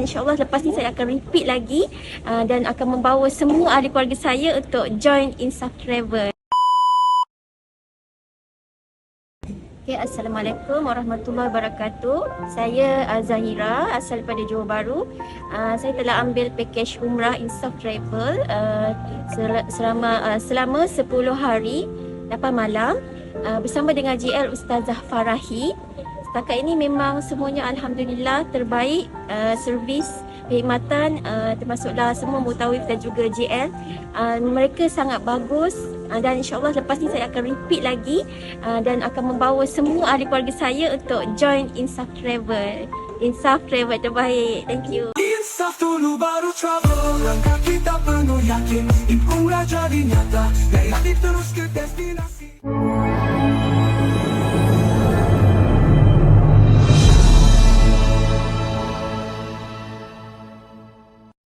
InsyaAllah lepas ni saya akan repeat lagi uh, dan akan membawa semua ahli keluarga saya untuk join Insaf Travel. Okay, Assalamualaikum warahmatullahi wabarakatuh. Saya uh, Zahira, asal daripada Johor Bahru. Uh, saya telah ambil package umrah Insaf Travel uh, sel- selama uh, selama 10 hari 8 malam uh, bersama dengan GL Ustazah Farahi. Setakat ini memang semuanya Alhamdulillah terbaik uh, servis perkhidmatan uh, termasuklah semua Mutawif dan juga GL uh, mereka sangat bagus uh, dan insyaAllah lepas ni saya akan repeat lagi uh, dan akan membawa semua ahli keluarga saya untuk join Insaf Travel. Insaf Travel terbaik. Thank you. Insaf dulu baru travel Langkah kita penuh yakin Umrah jadi nyata hati terus ke destinasi